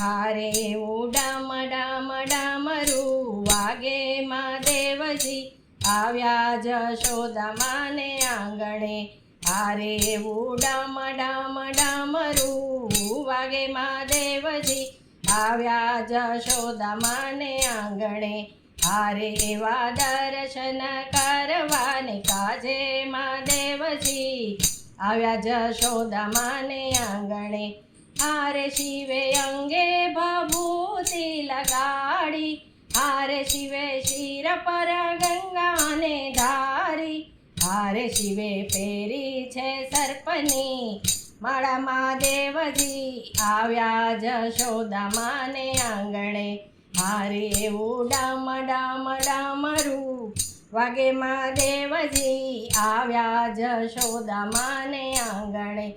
હારે ઉડામ ડામ ડામરું વાગે માં દેવજી આવ્યા જશોદામાને આંગણે હારે ઉડામ ડામ ડામરું વાગે માં દેવજી આવ્યા જશોદામાને આંગણે હારે એવા દર્શન કરવાને કાજે માં દેવજી આવ્યા જશોદામાને આંગણે હારે શિવે અંગે લગાડી હારે શિવે શિર પર ગંગાને ધારી હારે શિવે પહેરી છે સર્પની માળામાં દેવજી આવ્યા જશોદામાને આંગણે હારે ઉડામ ડામ ડામરું વાગે માં દેવજી આવ્યા જશોદામાને આંગણે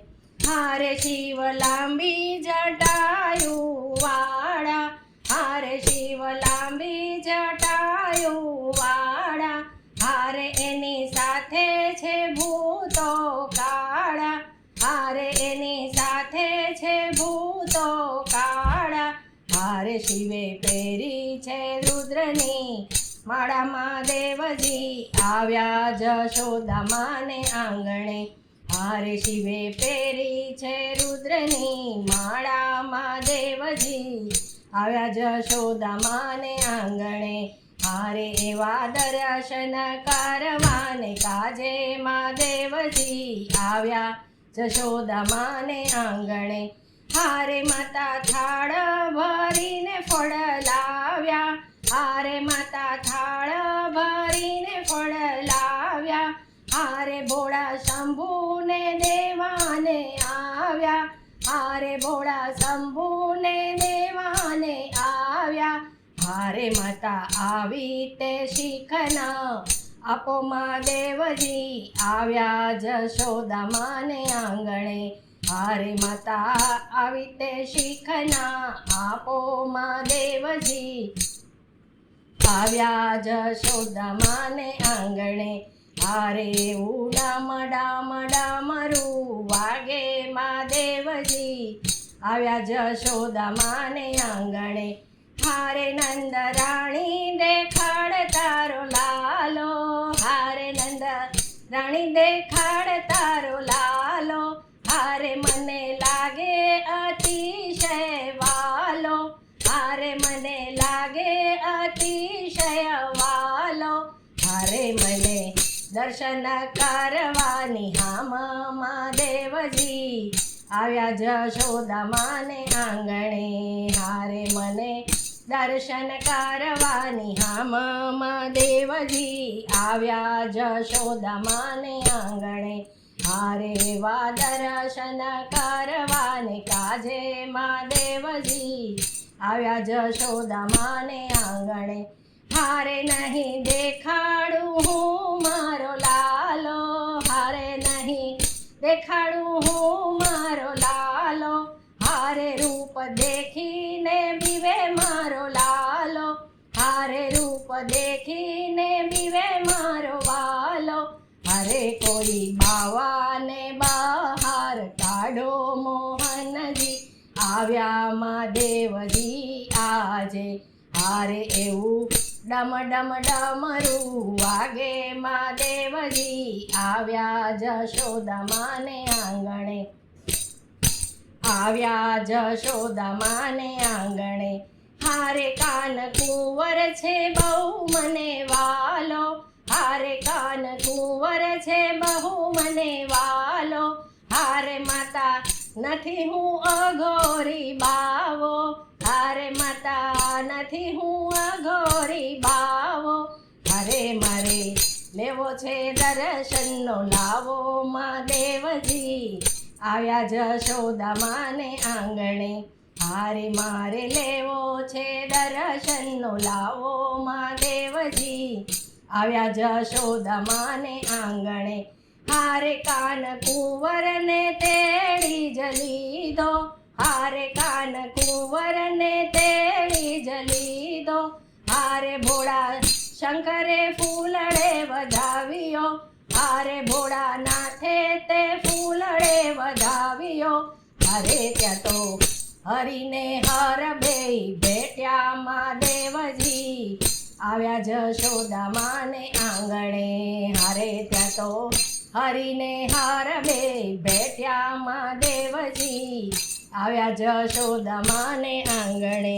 હારે શિવ લાંબી જટાયું વાળા ભૂતો કાળા. હારે શિવે પહેરી છે રુદ્રની. માળામાં દેવજી આવ્યા જશોદામાને આંગણે. હારે શિવે પહેરી છે રુદ્રની. માળામાં દેવજી આવ્યા જશોદામાને આંગણે. હારે એવા દર્શન કરવાને કાજે મા દેવજી આવ્યા જશોદામાને આંગણે. હારે માતા થાળ ભરીને ફળ લાવ્યા. હારે માતા થાળ ભરીને ફળ લાવ્યા. હારે ભોળા શંભુને દેવાને આવ્યા. હારે ભોળા શંભુને દેવાને આવ્યા. હારે માતા આવી તે શીખના આપો માં દેવજી આવ્યા જશોદામાને આંગણે. હારે માતા આવી તે શીખના આપો દેવજી. આવ્યા જશોદામાને આંગણે, હારે ઉડામ ડામ ડામરું વાગે માં દેવજી. આવ્યા જશોદામાને આંગણે, હારે નંદ રાણી દેખાડ તારો લાલો. હારે નંદ રાણી દેખાડ તારો લાલો. હારે મને લાગે અતિશય વાલો. હારે મને લાગે અતિશય વાલો. હારે મને દર્શન કરવાની હામમાં દેવજી આવ્યા જશોદામાને આંગણે. હારે મને દર્શન કરવાની મામા દેવજી આવ્યા જશોદામાને આંગણે. હારે વા દર્શન કરવાને કાજે માં દેવજી. આવ્યા જશોદામાને આંગણે. હારે નહીં દેખાડું હું મારો લાલો. હારે નહીં દેખાડું હું મારો લાલો. હારે રૂપ દેખીને બીવે મારો લાલો. હારે રૂપ દેખીને બીવે મારો વાલો. હરે કોઈ બાવાને બહાર કાઢો મોહનજી. આવ્યા માં દેવજી આજે હારે એવું ડમ ડમ ડમરું વાગે માં દેવજી. આવ્યા જશોદામાને આંગણે. આવ્યા જશોદામાને આંગણે. હારે કાન કુંવર છે બહુ મને મને વાલો હારે માતા નથી હું અઘોરી બાવો. હારે માતા નથી હું અઘોરી બાવો. હરે મારે લેવો છે દર્શનનો લાવો. દેવજી આવ્યા જશોદામાને આંગણે. હારે મારે લેવો છે દર્શનનો લાવો. દેવજી આવ્યા જશોદામાને આંગણે. હારે કાન કુંવરને તેડી જલી દો હારે કાન કુંવરને તેડી જલી દો હારે ભોળા શંકરે ફૂલડે વધાવ્યો. હારે ભોળાનાથે તે ફૂલડે વધાવ્યો. હરે ત્યાં તો હરીને હર બે ભેટ્યા મહાદેવજી આવ્યા જશોદા માને આંગણે. હારે ત્યાં તો હરીને હાર બે ભેટ્યા મહાદેવજી આવ્યા જશોદા માને આંગણે.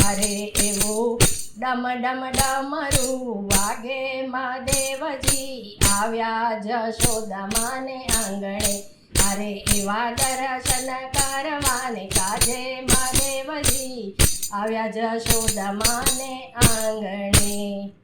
હરે એવું ડમ ડમ ડમરું વાગે મહાદેવજી આવ્યા જશોદા માને આંગણે. અરે એવા દર્શન કરવાને કાજે મહાદેવજી આવ્યા જશોદા માને આંગણે.